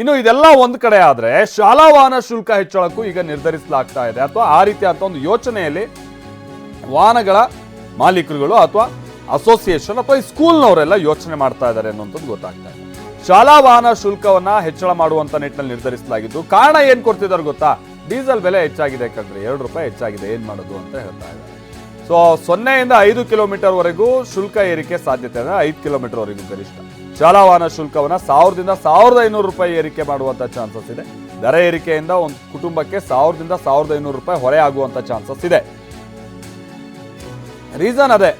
ಇನ್ನು ಇದೆಲ್ಲ ಒಂದು ಕಡೆ ಆದ್ರೆ ಶಾಲಾ ವಾಹನ ಶುಲ್ಕ ಹೆಚ್ಚಳಕ್ಕೂ ಈಗ ನಿರ್ಧರಿಸಲಾಗ್ತಾ ಇದೆ. ಅಥವಾ ಆ ರೀತಿ ಅಂತ ಒಂದು ಯೋಚನೆಯಲ್ಲಿ ವಾಹನಗಳ ಮಾಲೀಕರುಗಳು ಅಥವಾ ಅಸೋಸಿಯೇಷನ್ ಅಥವಾ ಈ ಸ್ಕೂಲ್ನವರೆಲ್ಲ ಯೋಚನೆ ಮಾಡ್ತಾ ಇದ್ದಾರೆ ಅನ್ನೋಂಥದ್ದು ಗೊತ್ತಾಗ್ತಾ ಇದೆ. ಶಾಲಾ ವಾಹನ ಶುಲ್ಕವನ್ನ ಹೆಚ್ಚಳ ಮಾಡುವಂತ ನಿಟ್ಟಿನಲ್ಲಿ ನಿರ್ಧರಿಸಲಾಗಿದ್ದು, ಕಾರಣ ಏನು ಕೊಡ್ತಿದ್ದಾರೆ ಗೊತ್ತಾ? ಡೀಸೆಲ್ ಬೆಲೆ ಹೆಚ್ಚಾಗಿದೆ ಕಣ್ರಿ. ಎರಡು ರೂಪಾಯಿ ಹೆಚ್ಚಾಗಿದೆ. ಏನು ಮಾಡೋದು ಅಂತ ಹೇಳ್ತಾ ಇದ್ದಾರೆ. ಸೊ ಸೊನ್ನೆಯಿಂದ ಐದು ಕಿಲೋಮೀಟರ್ ವರೆಗೂ ಶುಲ್ಕ ಏರಿಕೆ ಸಾಧ್ಯತೆ ಅಂದರೆ ಐದು ಕಿಲೋಮೀಟರ್ ವರೆಗೂ ಗರಿಷ್ಠ. ಶಾಲಾ ಶುಲ್ಕವನ್ನು ಸಾವಿರದಿಂದ ಸಾವಿರದ ಐನೂರು ರೂಪಾಯಿ ಏರಿಕೆ ಮಾಡುವಂಥ ಚಾನ್ಸಸ್ ಇದೆ. ದರ ಏರಿಕೆಯಿಂದ ಒಂದು ಕುಟುಂಬಕ್ಕೆ ಸಾವಿರದಿಂದ ಸಾವಿರದ ಐನೂರು ರೂಪಾಯಿ ಹೊರೆ ಆಗುವಂತ ಚಾನ್ಸಸ್ ಇದೆ. ರೀಸನ್ ಅದೇ.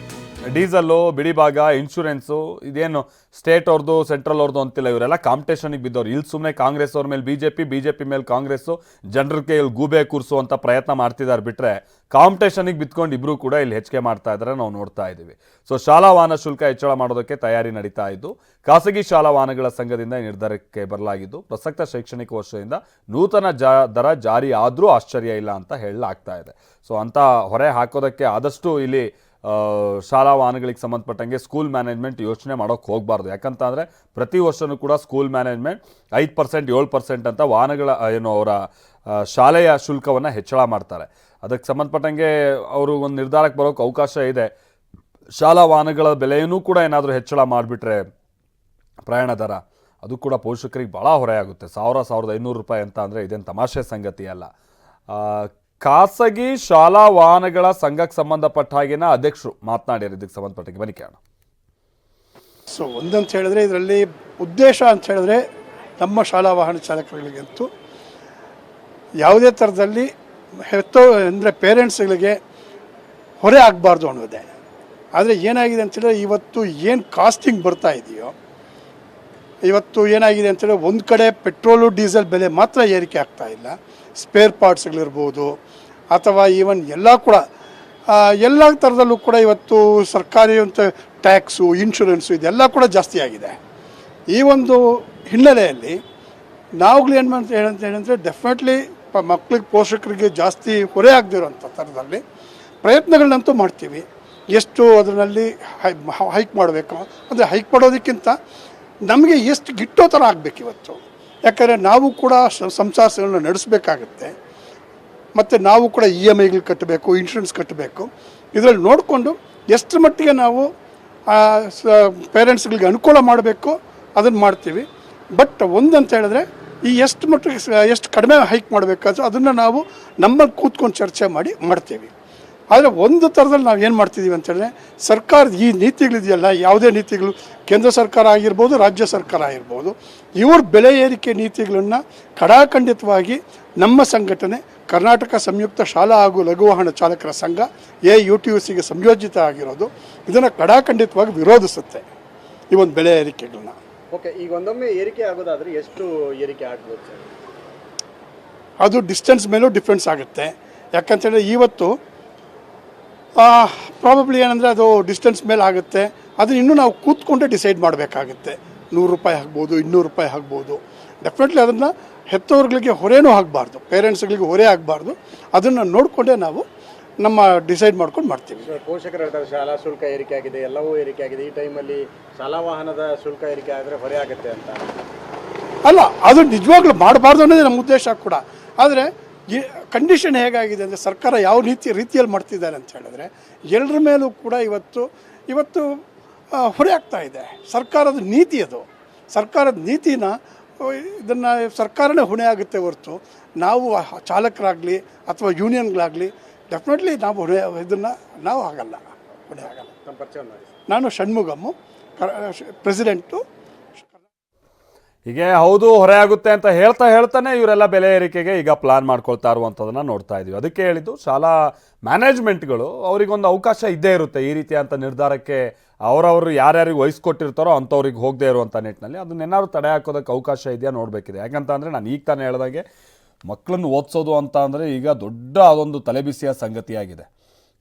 ಡೀಸೆಲ್ಲು ಬಿಡಿಭಾಗ ಇನ್ಶೂರೆನ್ಸು, ಇದೇನು ಸ್ಟೇಟ್ ಅವ್ರದ್ದು ಸೆಂಟ್ರಲ್ ಅವ್ರದ್ದು ಅಂತಿಲ್ಲ ಇವರೆಲ್ಲ ಕಾಂಪಿಟೇಷನಿಗೆ ಬಿದ್ದವ್ರು. ಇಲ್ಲಿ ಸುಮ್ಮನೆ ಕಾಂಗ್ರೆಸ್ ಅವ್ರ ಮೇಲೆ B J P B J P ಮೇಲೆ ಕಾಂಗ್ರೆಸ್ಸು ಜನರ ಇಲ್ಲಿ ಗೂಬೆ ಕೂರಿಸುವಂಥ ಪ್ರಯತ್ನ ಮಾಡ್ತಿದ್ದಾರೆ ಬಿಟ್ಟರೆ ಕಾಂಪಿಟೇಷನಿಗೆ ಬಿತ್ಕೊಂಡು ಇಬ್ಬರು ಕೂಡ ಇಲ್ಲಿ ಹೆಚ್ಚಿಗೆ ಮಾಡ್ತಾ ಇದ್ದಾರೆ ನಾವು ನೋಡ್ತಾ ಇದ್ದೀವಿ. ಸೊ ಶಾಲಾ ವಾಹನ ಶುಲ್ಕ ಹೆಚ್ಚಳ ಮಾಡೋದಕ್ಕೆ ತಯಾರಿ ನಡೀತಾ ಇದ್ದು, ಖಾಸಗಿ ಶಾಲಾ ವಾಹನಗಳ ಸಂಘದಿಂದ ನಿರ್ಧಾರಕ್ಕೆ ಬರಲಾಗಿದ್ದು, ಪ್ರಸಕ್ತ ಶೈಕ್ಷಣಿಕ ವರ್ಷದಿಂದ ನೂತನ ಜಾ, ದರ ಜಾರಿ ಆದರೂ ಆಶ್ಚರ್ಯ ಇಲ್ಲ ಅಂತ ಹೇಳಲಾಗ್ತಾ ಇದೆ. ಸೊ ಅಂತ ಹೊರೆ ಹಾಕೋದಕ್ಕೆ ಆದಷ್ಟು ಇಲ್ಲಿ ಶಾಲಾ ವಾಹನಗಳಿಗೆ ಸಂಬಂಧಪಟ್ಟಂಗೆ ಸ್ಕೂಲ್ ಮ್ಯಾನೇಜ್ಮೆಂಟ್ ಯೋಚನೆ ಮಾಡೋಕ್ಕೆ ಹೋಗಬಾರ್ದು. ಯಾಕಂತ ಅಂದರೆ ಪ್ರತಿ ವರ್ಷವೂ ಕೂಡ ಸ್ಕೂಲ್ ಮ್ಯಾನೇಜ್ಮೆಂಟ್ ಐದು ಪರ್ಸೆಂಟ್ ಏಳು ಪರ್ಸೆಂಟ್ ಅಂತ ವಾಹನಗಳ ಏನು ಅವರ ಶಾಲೆಯ ಶುಲ್ಕವನ್ನು ಹೆಚ್ಚಳ ಮಾಡ್ತಾರೆ. ಅದಕ್ಕೆ ಸಂಬಂಧಪಟ್ಟಂಗೆ ಅವರು ಒಂದು ನಿರ್ಧಾರಕ್ಕೆ ಬರೋಕ್ಕೆ ಅವಕಾಶ ಇದೆ. ಶಾಲಾ ವಾಹನಗಳ ಬೆಲೆಯೂ ಕೂಡ ಏನಾದರೂ ಹೆಚ್ಚಳ ಮಾಡಿಬಿಟ್ರೆ ಪ್ರಯಾಣ ದರ, ಅದು ಕೂಡ ಪೋಷಕರಿಗೆ ಭಾಳ ಹೊರೆಯಾಗುತ್ತೆ ಸಾವಿರ, ಸಾವಿರದ ಐನೂರು ರೂಪಾಯಿ ಅಂತ ಅಂದರೆ ಇದೇನು ತಮಾಷೆ ಸಂಗತಿ ಅಲ್ಲ. ಖಾಸಗಿ ಶಾಲಾ ವಾಹನಗಳ ಸಂಘಕ್ಕೆ ಸಂಬಂಧಪಟ್ಟ ಹಾಗೆನ ಅಧ್ಯಕ್ಷರು ಮಾತನಾಡಿದ್ರು. ಇದಕ್ಕೆ ಸಂಬಂಧಪಟ್ಟಿಗೆ ಬನ್ನಿ ಕೇಳೋಣ. ಸೊ ಒಂದಂತ ಹೇಳಿದ್ರೆ ಇದರಲ್ಲಿ ಉದ್ದೇಶ ಅಂತ ಹೇಳಿದ್ರೆ ನಮ್ಮ ಶಾಲಾ ವಾಹನ ಚಾಲಕರುಗಳಿಗಂತೂ ಯಾವುದೇ ಥರದಲ್ಲಿ ಹೆತ್ತೋ ಅಂದರೆ ಪೇರೆಂಟ್ಸ್ಗಳಿಗೆ ಹೊರೆ ಆಗಬಾರ್ದು ಅನ್ನೋದೇ. ಆದರೆ ಏನಾಗಿದೆ ಅಂತೇಳಿದ್ರೆ ಇವತ್ತು ಏನು ಕಾಸ್ಟಿಂಗ್ ಬರ್ತಾ ಇದೆಯೋ, ಇವತ್ತು ಏನಾಗಿದೆ ಅಂತೇಳಿ ಒಂದು ಕಡೆ ಪೆಟ್ರೋಲು, ಡೀಸೆಲ್ ಬೆಲೆ ಮಾತ್ರ ಏರಿಕೆ ಆಗ್ತಾ ಇಲ್ಲ. ಸ್ಪೇರ್ ಪಾರ್ಟ್ಸ್ಗಳಿರ್ಬೋದು ಅಥವಾ ಈವನ್ ಎಲ್ಲ ಕೂಡ ಎಲ್ಲ ಥರದಲ್ಲೂ ಕೂಡ ಇವತ್ತು ಸರ್ಕಾರಿ ಅಂತ ಟ್ಯಾಕ್ಸು ಇನ್ಶೂರೆನ್ಸು ಇದೆಲ್ಲ ಕೂಡ ಜಾಸ್ತಿ ಆಗಿದೆ. ಈ ಒಂದು ಹಿನ್ನೆಲೆಯಲ್ಲಿ ನಾವುಗಳು ಏನು ಮಾಡ್ತೀವಿ ಹೇಳಂತ ಏನಂದರೆ ಡೆಫಿನೆಟ್ಲಿ ಮಕ್ಳಿಗೆ ಪೋಷಕರಿಗೆ ಜಾಸ್ತಿ ಹೊರೆ ಆಗದಿರೋಂಥ ಥರದಲ್ಲಿ ಪ್ರಯತ್ನಗಳನ್ನಂತೂ ಮಾಡ್ತೀವಿ. ಎಷ್ಟು ಅದರಲ್ಲಿ ಹೈ, ಹೈಕ್ ಮಾಡಬೇಕು, ಅಂದರೆ ಹೈಕ್ ಮಾಡೋದಕ್ಕಿಂತ ನಮಗೆ ಎಷ್ಟು ಗಿಟ್ಟೋ ಥರ ಆಗಬೇಕು ಇವತ್ತು. ಯಾಕಂದರೆ ನಾವು ಕೂಡ ಸಂಸಾರಗಳನ್ನ ನಡೆಸಬೇಕಾಗತ್ತೆ. ಮತ್ತು ನಾವು ಕೂಡ ಇ ಎಂ ಐಗಳು ಕಟ್ಟಬೇಕು, ಇನ್ಶೂರೆನ್ಸ್ ಕಟ್ಟಬೇಕು. ಇದರಲ್ಲಿ ನೋಡಿಕೊಂಡು ಎಷ್ಟರ ಮಟ್ಟಿಗೆ ನಾವು ಪೇರೆಂಟ್ಸ್ಗಳಿಗೆ ಅನುಕೂಲ ಮಾಡಬೇಕು, ಅದನ್ನು ಮಾಡ್ತೀವಿ. ಬಟ್ ಒಂದಂತ ಹೇಳಿದ್ರೆ, ಈ ಎಷ್ಟು ಮಟ್ಟಿಗೆ ಎಷ್ಟು ಕಡಿಮೆ ಹೈಕ್ ಮಾಡಬೇಕಾದ್ರೂ ಅದನ್ನು ನಾವು ನಮ್ಮಲ್ಲಿ ಕೂತ್ಕೊಂಡು ಚರ್ಚೆ ಮಾಡಿ ಮಾಡ್ತೀವಿ. ಆದರೆ ಒಂದು ಥರದಲ್ಲಿ ನಾವು ಏನು ಮಾಡ್ತಿದ್ದೀವಿ ಅಂತೇಳಿದ್ರೆ ಸರ್ಕಾರದ ಈ ನೀತಿಗಳಿದೆಯಲ್ಲ ಯಾವುದೇ ನೀತಿಗಳು ಕೇಂದ್ರ ಸರ್ಕಾರ ಆಗಿರ್ಬೋದು ರಾಜ್ಯ ಸರ್ಕಾರ ಆಗಿರ್ಬೋದು ಇವ್ರ ಬೆಲೆ ಏರಿಕೆ ನೀತಿಗಳನ್ನು ಕಡಾಖಂಡಿತವಾಗಿ ನಮ್ಮ ಸಂಘಟನೆ ಕರ್ನಾಟಕ ಸಂಯುಕ್ತ ಶಾಲಾ ಹಾಗೂ ಲಘು ವಾಹನ ಚಾಲಕರ ಸಂಘ ಎ ಯು ಟಿ ಯು ಸಿಗೆ ಸಂಯೋಜಿತ ಆಗಿರೋದು ಇದನ್ನು ಕಡಾಖಂಡಿತವಾಗಿ ವಿರೋಧಿಸುತ್ತೆ ಈ ಒಂದು ಬೆಲೆ ಏರಿಕೆಗಳನ್ನ. ಓಕೆ ಈಗ ಒಂದೊಮ್ಮೆ ಏರಿಕೆ ಆಗೋದಾದ್ರೆ ಎಷ್ಟು ಏರಿಕೆ ಆಗ್ಬೋದು ಅದು ಡಿಸ್ಟೆನ್ಸ್ ಮೇಲೂ ಡಿಫ್ರೆನ್ಸ್ ಆಗುತ್ತೆ. ಯಾಕಂತೇಳಿದ್ರೆ ಇವತ್ತು ಪ್ರಾಬಬ್ಲಿ ಏನಂದರೆ ಅದು ಡಿಸ್ಟೆನ್ಸ್ ಮೇಲೆ ಆಗುತ್ತೆ. ಅದನ್ನ ಇನ್ನೂ ನಾವು ಕೂತ್ಕೊಂಡೇ ಡಿಸೈಡ್ ಮಾಡಬೇಕಾಗುತ್ತೆ. ನೂರು ರೂಪಾಯಿ ಆಗ್ಬೋದು ಇನ್ನೂರು ರೂಪಾಯಿ ಆಗ್ಬೋದು. ಡೆಫಿನೆಟ್ಲಿ ಅದನ್ನು ಹೆತ್ತವ್ರುಗಳಿಗೆ ಹೊರೇನೂ ಆಗಬಾರ್ದು ಪೇರೆಂಟ್ಸ್ಗಳಿಗೆ ಹೊರೆ ಆಗಬಾರ್ದು. ಅದನ್ನು ನೋಡಿಕೊಂಡೇ ನಾವು ನಮ್ಮ ಡಿಸೈಡ್ ಮಾಡ್ಕೊಂಡು ಮಾಡ್ತೀವಿ. ಪೋಷಕರು ಹೇಳ್ತಾರೆ ಶಾಲಾ ಶುಲ್ಕ ಏರಿಕೆ ಆಗಿದೆ ಎಲ್ಲವೂ ಏರಿಕೆ ಆಗಿದೆ. ಈ ಟೈಮಲ್ಲಿ ಶಾಲಾ ವಾಹನದ ಶುಲ್ಕ ಏರಿಕೆ ಆದರೆ ಹೊರೆ ಆಗುತ್ತೆ ಅಂತ. ಅಲ್ಲ ಅದು ನಿಜವಾಗ್ಲೂ ಮಾಡಬಾರ್ದು ಅನ್ನೋದೇ ನಮ್ಮ ಉದ್ದೇಶ ಕೂಡ. ಆದರೆ ಈ ಕಂಡೀಷನ್ ಹೇಗಾಗಿದೆ ಅಂದರೆ ಸರ್ಕಾರ ಯಾವ ರೀತಿ ರೀತಿಯಲ್ಲಿ ಮಾಡ್ತಿದ್ದಾರೆ ಅಂತ ಹೇಳಿದ್ರೆ ಎಲ್ಲರ ಮೇಲೂ ಕೂಡ ಇವತ್ತು ಇವತ್ತು ಹೊರೆ ಆಗ್ತಾ ಇದೆ. ಸರ್ಕಾರದ ನೀತಿ ಅದು. ಸರ್ಕಾರದ ನೀತಿನ ಇದನ್ನು ಸರ್ಕಾರನೇ ಹೊಣೆ ಆಗುತ್ತೆ ಹೊರತು ನಾವು ಚಾಲಕರಾಗಲಿ ಅಥವಾ ಯೂನಿಯನ್ಗಳಾಗಲಿ ಡೆಫಿನೆಟ್ಲಿ ನಾವು ಹೊಣೆ ಇದನ್ನು ನಾವು ಆಗಲ್ಲ. ಹೊಣೆ ಆಗಲ್ಲ. ನಾನು ಷಣ್ಮುಗಮ್ಮು ಪ್ರೆಸಿಡೆಂಟು ಹೀಗೆ ಹೌದು, ಹೊರೆ ಆಗುತ್ತೆ ಅಂತ ಹೇಳ್ತಾ ಹೇಳ್ತಾನೆ ಇವರೆಲ್ಲ ಬೆಲೆ ಏರಿಕೆಗೆ ಈಗ ಪ್ಲಾನ್ ಮಾಡ್ಕೊಳ್ತಾ ಇರುವಂಥದ್ದನ್ನು ನೋಡ್ತಾ ಇದ್ದೀವಿ ಅದಕ್ಕೆ ಹೇಳಿದ್ದು, ಶಾಲಾ ಮ್ಯಾನೇಜ್ಮೆಂಟ್ಗಳು ಅವರಿಗೊಂದು ಅವಕಾಶ ಇದ್ದೇ ಇರುತ್ತೆ. ಈ ರೀತಿಯಂಥ ನಿರ್ಧಾರಕ್ಕೆ ಅವರವರು ಯಾರ್ಯಾರಿಗೆ ವಹಿಸ್ಕೊಟ್ಟಿರ್ತಾರೋ ಅಂಥವ್ರಿಗೆ ಹೋಗದೆ ಇರುವಂಥ ನಿಟ್ಟಿನಲ್ಲಿ ಅದನ್ನೇನಾದ್ರು ತಡೆ ಹಾಕೋದಕ್ಕೆ ಅವಕಾಶ ಇದೆಯಾ ನೋಡಬೇಕಿದೆ. ಯಾಕಂತಂದರೆ ನಾನು ಈಗ ತಾನೇ ಹೇಳ್ದಾಗೆ ಮಕ್ಕಳನ್ನು ಓದಿಸೋದು ಅಂತ ಅಂದರೆ ಈಗ ದೊಡ್ಡ ಅದೊಂದು ತಲೆಬಿಸಿಯ ಸಂಗತಿಯಾಗಿದೆ.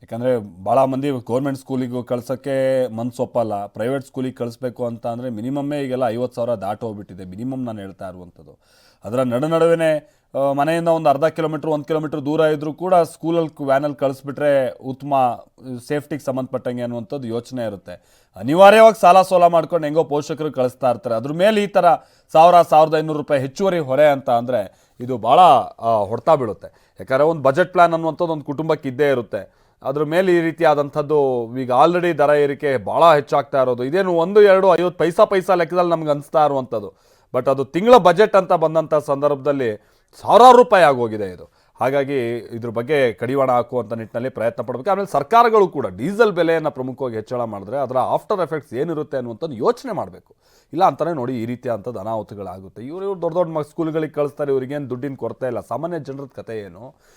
ಯಾಕಂದರೆ ಭಾಳ ಮಂದಿ ಗೌರ್ಮೆಂಟ್ ಸ್ಕೂಲಿಗೂ ಕಳ್ಸೋಕ್ಕೆ ಮನ್ಸು ಒಪ್ಪಲ್ಲ. ಪ್ರೈವೇಟ್ ಸ್ಕೂಲಿಗೆ ಕಳಿಸ್ಬೇಕು ಅಂತ ಅಂದರೆ ಮಿನಿಮಮ್ಮೇ ಈಗೆಲ್ಲ ಐವತ್ತು ಸಾವಿರ ದಾಟ ಹೋಗ್ಬಿಟ್ಟಿದೆ ಮಿನಿಮಮ್ ನಾನು ಹೇಳ್ತಾ ಇರುವಂಥದ್ದು. ಅದರ ನಡು ನಡುವೆ ಮನೆಯಿಂದ ಒಂದು ಅರ್ಧ ಕಿಲೋಮೀಟ್ರ್ ಒಂದು ಕಿಲೋಮೀಟ್ರ್ ದೂರ ಇದ್ದರೂ ಕೂಡ ಸ್ಕೂಲಲ್ಲಿ ವ್ಯಾನಲ್ಲಿ ಕಳಿಸ್ಬಿಟ್ರೆ ಉತ್ತಮ ಸೇಫ್ಟಿಗೆ ಸಂಬಂಧಪಟ್ಟಂಗೆ ಅನ್ನುವಂಥದ್ದು ಯೋಚನೆ ಇರುತ್ತೆ. ಅನಿವಾರ್ಯವಾಗಿ ಸಾಲ ಸೋಲ ಮಾಡ್ಕೊಂಡು ಹೆಂಗೋ ಪೋಷಕರು ಕಳಿಸ್ತಾ ಇರ್ತಾರೆ. ಅದ್ರ ಮೇಲೆ ಈ ಥರ ಸಾವಿರ, ಸಾವಿರದ ಐನೂರು ರೂಪಾಯಿ ಹೆಚ್ಚುವರಿ ಹೊರೆ ಅಂತ ಅಂದರೆ ಇದು ಭಾಳ ಹೊಡ್ತಾ ಬೀಳುತ್ತೆ. ಯಾಕಂದರೆ ಒಂದು ಬಜೆಟ್ ಪ್ಲ್ಯಾನ್ ಅನ್ನುವಂಥದ್ದು ಒಂದು ಕುಟುಂಬಕ್ಕೆ ಇದ್ದೇ ಇರುತ್ತೆ. ಅದ್ರ ಮೇಲೆ ಈ ರೀತಿಯಾದಂಥದ್ದು ಈಗ ಆಲ್ರೆಡಿ ದರ ಏರಿಕೆ ಭಾಳ ಹೆಚ್ಚಾಗ್ತಾ ಇರೋದು. ಇದೇನು ಒಂದು, ಎರಡು, ಐವತ್ತು ಪೈಸಾ ಪೈಸಾ ಲೆಕ್ಕದಲ್ಲಿ ನಮ್ಗೆ ಅನಿಸ್ತಾ ಇರುವಂಥದ್ದು. ಬಟ್ ಅದು ತಿಂಗಳ ಬಜೆಟ್ ಅಂತ ಬಂದಂಥ ಸಂದರ್ಭದಲ್ಲಿ ಸಾವಿರಾರು ರೂಪಾಯಿ ಆಗೋಗಿದೆ ಇದು. ಹಾಗಾಗಿ ಇದ್ರ ಬಗ್ಗೆ ಕಡಿವಾಣ ಹಾಕುವಂಥ ನಿಟ್ಟಿನಲ್ಲಿ ಪ್ರಯತ್ನ ಪಡಬೇಕು. ಆಮೇಲೆ ಸರ್ಕಾರಗಳು ಕೂಡ ಡೀಸೆಲ್ ಬೆಲೆಯನ್ನು ಪ್ರಮುಖವಾಗಿ ಹೆಚ್ಚಳ ಮಾಡಿದ್ರೆ ಅದರ ಆಫ್ಟರ್ ಎಫೆಕ್ಟ್ಸ್ ಏನಿರುತ್ತೆ ಅನ್ನುವಂಥದ್ದು ಯೋಚನೆ ಮಾಡಬೇಕು. ಇಲ್ಲ ಅಂತಲೇ ನೋಡಿ ಈ ರೀತಿಯಾದಂಥದ್ದು ಅನಾಹುತಗಳಾಗುತ್ತೆ. ಇವರು, ಇವ್ರು ದೊಡ್ಡ ದೊಡ್ಡ ಸ್ಕೂಲ್ಗಳಿಗೆ ಕಳಿಸ್ತಾರೆ ಇವ್ರಿಗೇನು ದುಡ್ಡಿನ ಕೊರತೆ ಇಲ್ಲ. ಸಾಮಾನ್ಯ ಜನರದ ಕತೆ ಏನು?